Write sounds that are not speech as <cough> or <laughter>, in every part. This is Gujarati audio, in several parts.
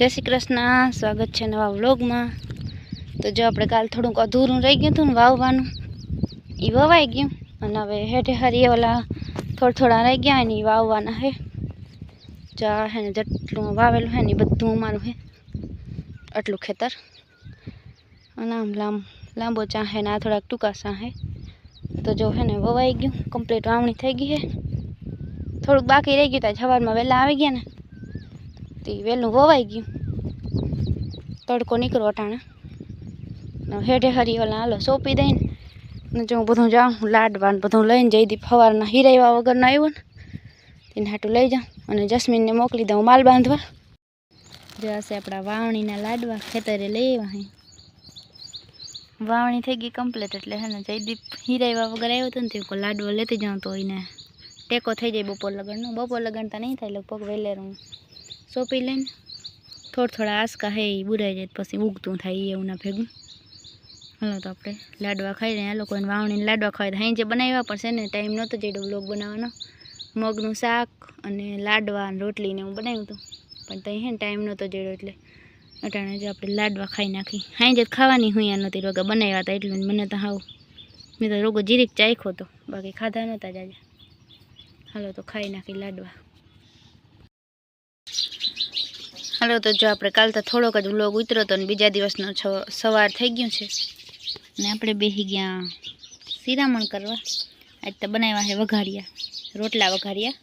જય શ્રી કૃષ્ણ. સ્વાગત છે નવા વ્લોગમાં. તો જો આપણે કાલ થોડુંક અધૂરું રહી ગયું હતું ને વાવવાનું એ વવાઈ ગયું. અને હવે હેઠે હરી ઓલા થોડા થોડા રહી ગયા ને એ વાવવાના હે. ચા હે ને જેટલું વાવેલું હે ને બધું અમારું હે. આટલું ખેતર. અને આમ લાંબ લાંબો ચા હે ને આ થોડાક ટૂંકા ચા હે. તો જો હે ને વવાઈ ગયું. કમ્પ્લીટ વાવણી થઈ ગઈ હે. થોડુંક બાકી રહી ગયું ત્યાં સવારમાં વહેલા આવી ગયા ને. તે વહેલું વવાઈ ગયું. તડકો નીકળો અટાણે. હેઠે હરી ઓલા હાલો સોંપી દઈને. ને જો હું બધું જાઉં લાડવા ને બધું લઈને જઈ દી ફવારના હિરાવ્યા વગરનો આવ્યો ને. તેને હાટું લઈ જાઉં અને જસ્મીનને મોકલી દઉં માલ બાંધવા. જશે આપણા વાવણીના લાડવા, ખેતરે લઈ આવ્યા વાવણી થઈ ગઈ કમ્પ્લીટ એટલે હે ને જયદીપ હિરાવ્યા વગર આવ્યો હતો ને તે લાડવો લેતી જાઉં તો એને ટેકો થઈ જાય બપોર લગનનો. બપોર લગન તો નહીં થાય, લગભગ વહેલેરું. સોંપી લઈને થોડા થોડા આસકા હે એ બુરાઈ જાય પછી ઉગતું થાય એવું ના ભેગું. હાલો તો આપણે લાડવા ખાઈ રહ્યા. આ લોકોને વાવણીને લાડવા ખાઈ હાઈ જે બનાવ્યા પણ ને ટાઈમ નહોતો જેટલો બ્લોગ બનાવવાનો. મગનું શાક અને લાડવા અને રોટલીને એવું બનાવ્યું હતું. પણ ત્યાં હે ટાઈમ નહોતો જેડો એટલે અટાણે જો આપણે લાડવા ખાઈ નાખી. હાઈ જે ખાવાની હું નહોતી રોગા બનાવ્યા હતા એટલું મને તો હાવ મેં તો રોગો જીરીક ચાખ્યો હતો. બાકી ખાધા નહોતા જાજા. હાલો તો ખાઈ નાખી લાડવા. હાલો, તો જો આપણે કાલ તો થોડોક જ વ્લોગ ઉતર્યો હતો ને બીજા દિવસનો સવાર થઈ ગયું છે. ને આપણે બેસી ગયા સિરામણ કરવા. આજ તો બનાવ્યા છે વઘાર્યા, રોટલા વઘાર્યા.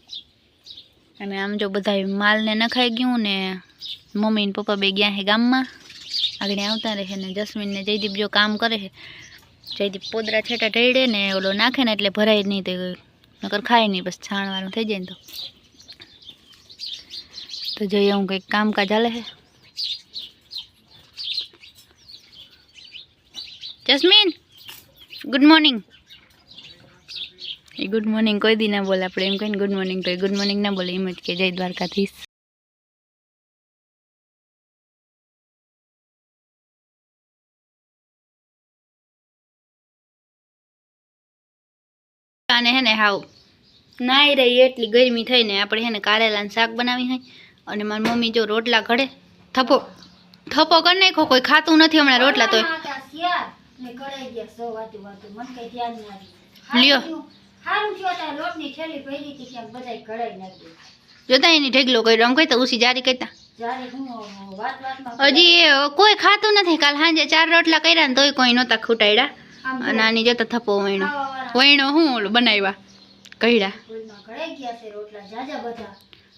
અને આમ જો બધા માલને નખાઈ ગયું ને મમ્મી ને પપ્પા બે ગયા છે ગામમાં. આગળ આવતા રહે ને જસ્મીન ને જયદીપ જો કામ કરે છે. જયદીપ પોદરા છેટા ઢેડે ને ઓલો નાખે ને એટલે ભરાય નહીં તે નકર ખાય નહીં, બસ છાણવાનું થઈ જાય ને તો. તો જોઈએ હું કંઈક કામકાજ હાલે છે જસ્મીન ગુડ મોર્નિંગ એ ગુડ મોર્નિંગ કોઈ દી ના બોલે, આપણે એમ કહીને ગુડ મોર્નિંગ તો ગુડ મોર્નિંગ ના બોલે, એમ જ કે જય દ્વારકાધીશ. અને હે ને હાવ નાઈ રહી એટલી ગરમી થઈને આપણે હે ને કારેલાનું શાક બનાવી હોય અને મારી મમ્મી જો રોટલા ઘડે થપ્પો થપ્પો કરી નાખો કોઈ ખાતું નથી હમણાં રોટલા તોય. લ્યો. જોતા એની ઢેગલો કર્યો આમ કહેતા ઉસી જારી કહેતા હજી એ કોઈ ખાતું નથી. કાલ સાંજે ચાર રોટલા કર્યા ને તોય કોઈ નહોતા ખૂટાડ્યા અને આની જતા થપ્પો વણો વણ્યો હું ઓલું બનાવ્યા કઈડા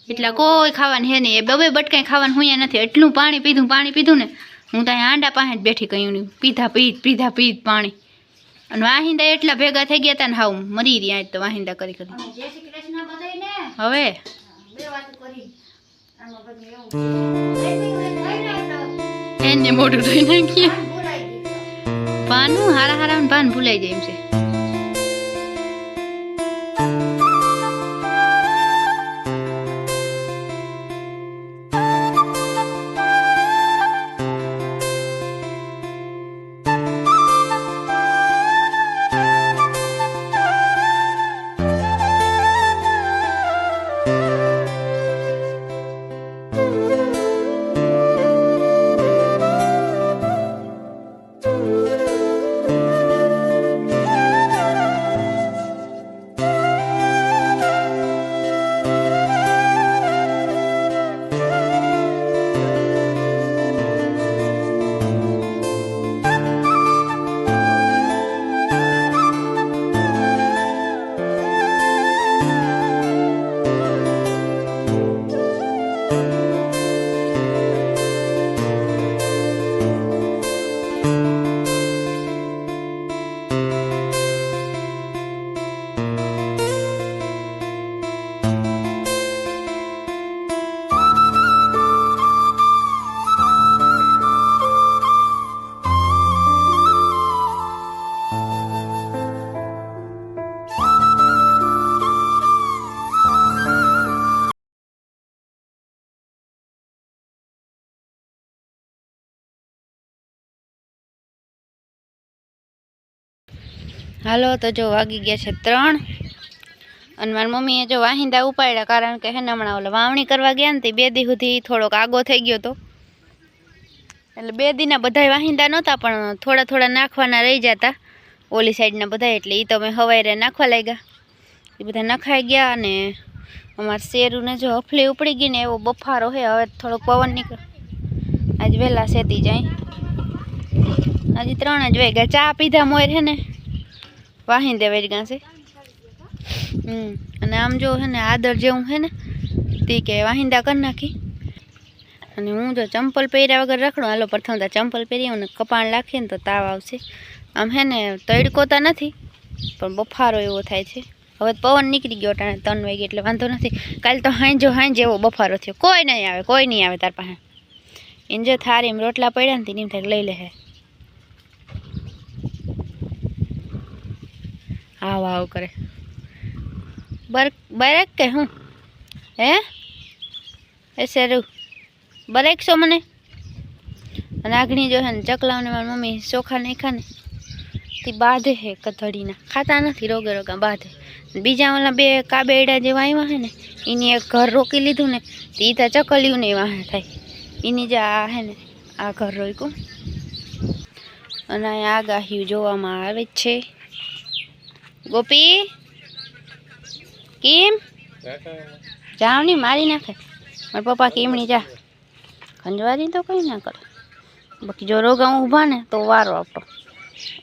એટલા કોઈ ખાવાનું હે નહીં. એ બબે બટકાઈ ખાવાનું હું નથી. એટલું પાણી પીધું પાણી પીધું ને હું ત્યાં આંડા પાસે જ બેઠી કહ્યું નહીં પીધા પીધ પીધા પીધ પાણી. અને વાહિંદા એટલા ભેગા થઈ ગયા હતા ને હાવ. મરી રહ્યા આજ તો વાહિંદા કરી કરી. હવે? એને મોઢું ધોઈ નાખીએ. પાનું હારા હારા પાન ભૂલાઈ જાય એમ છે. હાલો, તો જો વાગી ગયા છે ત્રણ. અને મારી મમ્મીએ જો વાહિંદા ઉપાડ્યા કારણ કે હે હમણાં ઓલા વાવણી કરવા ગયા ને તે બે દી સુધી થોડોક આગો થઈ ગયો હતો એટલે બે દીના બધાય વાહિંદા નહોતા, પણ થોડા થોડા નાખવાના રહી જતા. ઓલી સાઈડના બધા એટલે એ તો મેં હવારે નાખવા લાગ્યા. એ બધા નખાઈ ગયા અને અમારે શેરુને જો હફલી ઉપડી ગઈ ને એવો બફારો છે હવે થોડોક પવન નીકળે. આજ વહેલા સેતી જાય. હજી ત્રણ જ વાગ્યા, ચા પીધા મોર હે ને. વાહિંદે વેજગા છે હમ, અને આમ જો છે ને, આદર જેવું છે ને, તે કે વાહિંદા કરી નાખી. અને હું જો ચંપલ પહેર્યા વગર રખડું. હાલો, પ્રથમ તો ચંપલ પહેરી અને કપાણ રાખીએ ને તો તાવ આવશે. આમ હે ને, તડકોતા નથી, પણ બફારો એવો થાય છે. હવે પવન નીકળી ગયો ટાણે ત્રણ વાગે, એટલે વાંધો નથી. કાલે તો હાંજો, હાંજ એવો બફારો થયો. કોઈ નહીં આવે, કોઈ નહીં આવે તાર પાસે. એને જો થારી એમ રોટલા પડ્યા ને તેની એમ થાય લઈ લે હાવ હાવ કરે. બર બરેક કે હું? હે? એ સેરું બરેક છો મને? અને આગણી જો હે ને ચકલાઓને મારી મમ્મી ચોખા નહીં ખાને તે બાંધે હે કથળીના. ખાતા નથી રોગે રોગા બાંધે. બીજા ઓલા બે કાબેડા જેવા આવ્યા હે ને એની એક ઘર રોકી લીધું ને, તે ઈ તો ચકલિયું ને વાહે થાય. એની જે આ હે ને, આ ઘર રોક્યું અને અહીંયા આગાહી જોવામાં આવે છે. ગોપી? કેમ? જાવ નહીં મારી નાખે. મારા પપ્પા કેમણી જા? ખંજવારી તો કંઈ ના કરે. બાકી જો રોગા ઊભા ને તો વારો આપણો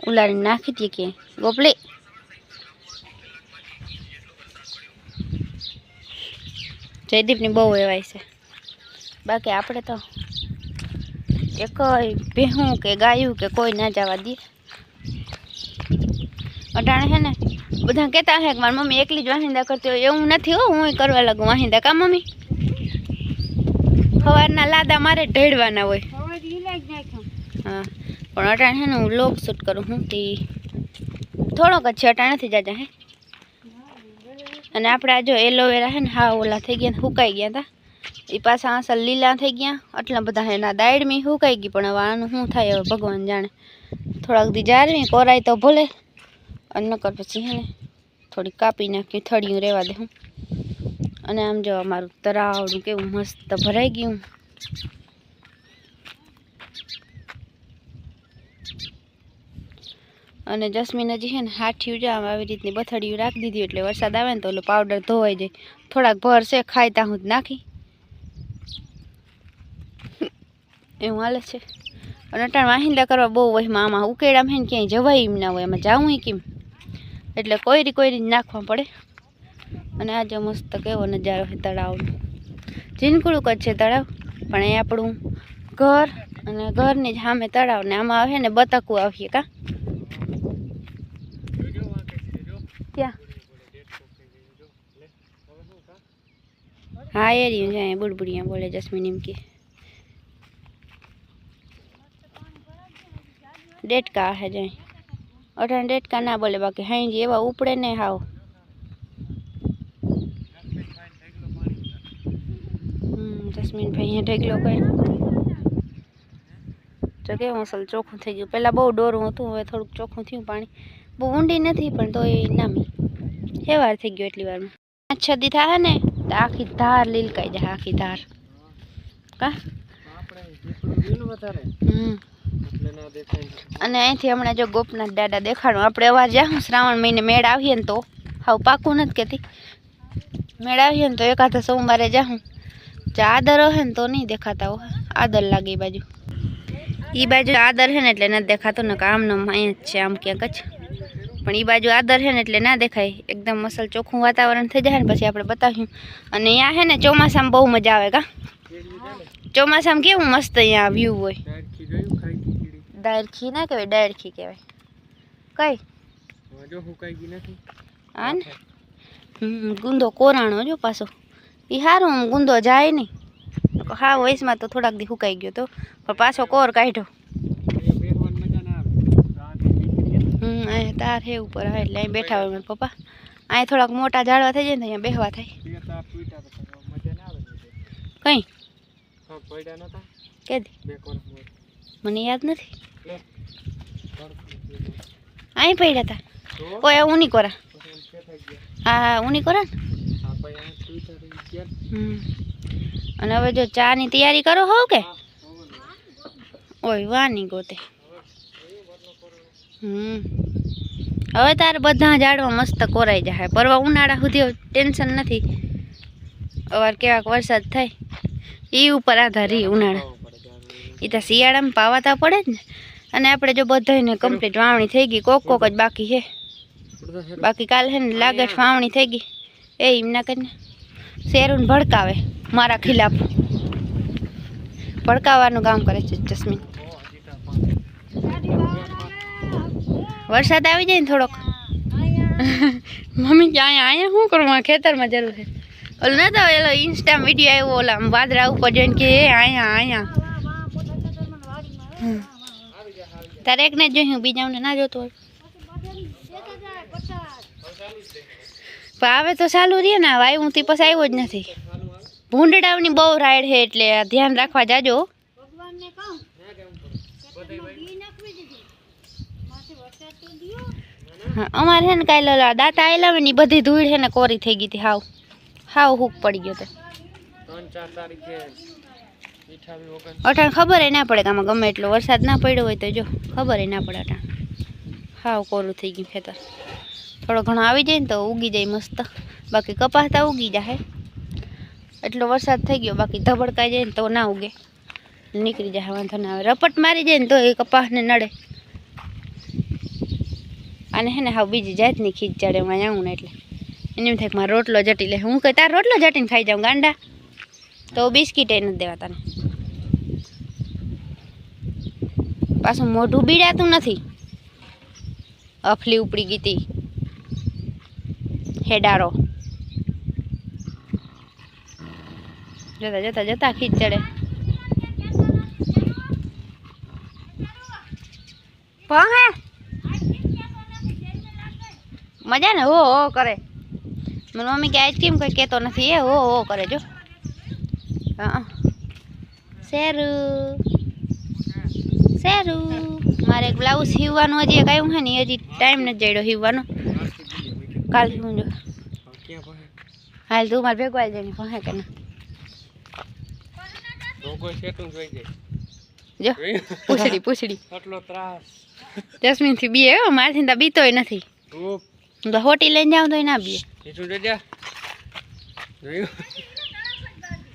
ઉલાડીને નાખી દઈએ કે. ગોપલી. જયદીપની બહુ એવાય છે. બાકી આપણે તો એક ભેહું કે ગાયું કે કોઈ ના જવા દે. અટાણે છે ને, બધા કહેતા હે મારી મમ્મી એકલી જ વાહિંદા કરતી હોય. એવું નથી હો, હું કરવા લાગુ. વાહિંદા કા મમ્મી? સવારના લાદા મારે ઢેડવાના હોય. હા, પણ અટાણે છે ને, હું લોક શૂટ કરું, હું તે થોડોક જ છે અટાણેથી જાજા, હે? અને આપણે આ જો એલોવેરા છે ને, હા, ઓલા થઈ ગયા સુકાઈ ગયા હતા એ પાછા આસલ લીલા થઈ ગયા. આટલા બધા એના દાયડમી સુકાઈ ગઈ, પણ હવે આનું શું થાય, હવે ભગવાન જાણે. થોડાક દી જાળવી, કોરાય તો ભલે. અને નકર પછી હે ને થોડી કાપી નાખી, થળિયું રહેવા દે હું. અને આમ જો અમારું તરાવડું કેવું મસ્ત ભરાઈ ગયું. અને જસ્મીન હજી છે ને હાઠિયું જ આવી રીતની બથડિયું રાખી દીધી એટલે વરસાદ આવે ને તો ઓલો પાવડર ધોવાઈ જાય. થોડાક ભર છે, ખાઈ ત્યાં હું જ નાખી. એવું હાલે છે. અને અટાણ વાહિંદા કરવા બહુ હોય આમાં ઉકેડામાં હે ને ક્યાંય જવાય એમ ના હોય, એમાં જાવું કેમ? એટલે કોઈરી કોઈરી જ નાખવા પડે. અને આજે મસ્ત કેવો નજારો છે તળાવનો. જીનકુડુક જ છે તળાવ, પણ એ આપણું ઘર અને ઘરની જ સામે તળાવ ને આમાં આવે ને બતકું આવીએ કા. ક્યાં? હા, એ રહ્યું છે અહીંયા બુડબુડિયા બોલે જસ્મીન એમ કે. ડેટકા હે જાય અઠાણ ડેટકા ના બોલે બાકી હાઈ એવા ઉપડે ને હાવ. હમ જસ્મીન ભાઈ અહીંયા ઢેગલો કઈ તો કેવું અસલ ચોખ્ખું થઈ ગયું. પહેલાં બહુ ડોરું હતું હવે થોડુંક ચોખ્ખું થયું પાણી. બહુ ઊંડી નથી પણ તો એ નામી. હેવાર થઈ ગયો એટલી વારમાં. પાંચ છ દી થાય ને તો આખી ધાર લીલકાઈ જાય આખી ધાર. કા? હમ. અને અહીંથી હમણાં જો ગોપનાથ દાદા દેખાડું. આપણે અવાર જાઉં શ્રાવણ મહિને મેળ આવીએ ને તો. હાવ પાકું નથી કહેતી મેળ આવીએ ને તો એકાદા સોમવારે જાઉં જો આદર હે ને તો નહીં દેખાતા હોય આદર લાગે એ બાજુ. એ બાજુ આદર છે ને એટલે નથી દેખાતો ને કે આમનો અહીંયા જ છે આમ ક્યાંક જ. પણ એ બાજુ આદર છે ને એટલે ના દેખાય. એકદમ મસલ ચોખ્ખું વાતાવરણ થઈ જાય ને પછી આપણે બતાવ્યું અને અહીંયા છે ને ચોમાસામાં બહુ મજા આવે કા. ચોમાસામાં કેવું મસ્ત અહીંયા વ્યૂ હોય. ડાયરખી ના કહેવાય ડાયરખી કહેવાય. કઈ? હા ને? હમ, ગુંદો કોરાણો જો પાછો. એ સારું આમ ગુંદો જાય નહીં. હા વયસમાં તો થોડાક દી સુકાઈ ગયો તો પણ પાછો કોર કાઢ્યો. હમ અહીંયા તાર હે ઉપર હા એટલે અહીં બેઠા હોય મારા પપ્પા. અહીંયા થોડાક મોટા ઝાડવા થઈ જાય ને અહીંયા બેહવા થાય. કઈ? કે મને યાદ નથી? અહીં પડ્યા હતા ઓય ઉની કોરા? હા હા ઉની કોરા ને? હમ. અને હવે જો ચાની તૈયારી કરો હોવ કે ઓય વાની ગોતે. હમ. હવે તારે બધા ઝાડવા મસ્ત કોરાઈ જાય પરવા ઉનાળા સુધી ટેન્શન નથી. અવાર કેવાક વરસાદ થાય. એ ઉપર આધાર ઉનાળા. એ તો શિયાળામાં પાવાતા પડે જ ને. અને આપણે જો બધાને કમ્પ્લીટ વાવણી થઈ ગઈ કોક કોક જ બાકી છે. બાકી કાલ છે ને લાગે વાવણી થઈ ગઈ. એ એમના કરીને. શેરું ભડકાવે મારા ખિલાફ. ભડકાવાનું કામ કરે છે જસ્મીન. વરસાદ આવી જાય ને થોડોક. <laughs> મમ્મી અહીંયા અહીંયા શું કરું મારા ખેતરમાં જરૂર છે. ઓલું નતો, એલો ઇન્સ્ટા વીડિયો આવ્યો, ઓલા વાદરા ઉપર જોઈને કે, એ અહીંયા અહીંયા. તારે એકને જોયું બીજાને ના જોતો હોય. પણ આવે તો ચાલુ રહીએ ને આવ્યું તે પછી આવ્યો જ નથી. ભૂંડડાવની બહુ રાઈડ છે, એટલે ધ્યાન રાખવા જાજો. અમારે છે ને દાંતા આવેલા હોય ને બધી ધૂળ છે ને, કોરી થઈ ગઈ હતી હાવ. હાવ હુક પડી ગયો તે. અઠાણ ખબર ખબર ના પડે કે આમાં ગમે એટલો વરસાદ ના પડ્યો હોય તો જો ખબર એ ના પડે અઠાણ. હાવ કોરું થઈ ગયું ખેતર. થોડો ઘણો આવી જાય ને તો ઉગી જાય મસ્ત. બાકી કપાસતા ઉગી જાય એટલો વરસાદ થઈ ગયો બાકી ધબડકાઈ જાય ને તો ના ઉગે. નીકળી જાય વાંધો ના આવે. રપટ મારી જાય ને તો એ કપાસને નડે. અને હે ને હાવ બીજી જાતની ખીચ ચડે એમાં આવું ને એટલે. એને એમ થાય કે મારો રોટલો જટી લે. હું કહી, તાર રોટલો જટીને ખાઈ જાઉં, ગાંડા. તો બિસ્કીટ એ નથી દેવા તને પાછું મોઢું બીડાતું નથી. અફલી ઉપડી ગઈ હતી હેડારો. જતા જતા જતા ખીચ ચડે. પહે. મજા ને હો, કરે. મારી મમ્મી કે આઈસ્ક્રીમ કોઈ કહેતો નથી એ હો હો કરે જો. હા. શેરું. શેરું. મારે એક બ્લાઉઝ સીવવાનું હજી એક આવ્યું છે ને હજી ટાઈમ નથી જડ્યો સીવવાનો. કાલ હું જો. હાલ તું મારે ભેગો આવી જાય ને કે ના. પૂછડી પૂછડી. આટલો થી બીએ હો મારથી તો બીતોય નથી. તો હોટી લઈને જાઉં તોય ના બીએ.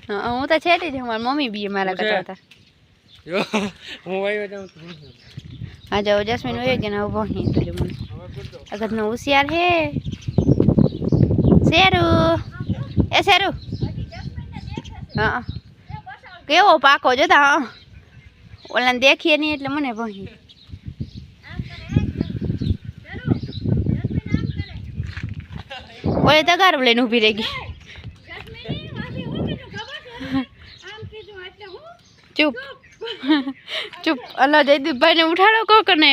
હા હું તો છેટી જ. મારી મમ્મી બી મારા? કરતા હતા જો હું આવ્યો જાઉં હા જો જસ્મીન હોય કે ના ઊભો નહીં જો મને. અગરનો હોશિયાર હે. શેરુ. એ શેરુ. હા. કેવો પાકો જોતા ઓલાને દેખીએ નહીં એટલે મને ભણી ઓલે તગારું લઈને ઊભી રહી ગઈ. ચૂપ. ચૂપ. અલા જયદીપભાઈને ઉઠાડો કોક ને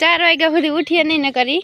ચાર વાગ્યા સુધી ઉઠીએ નહીં ને કરી.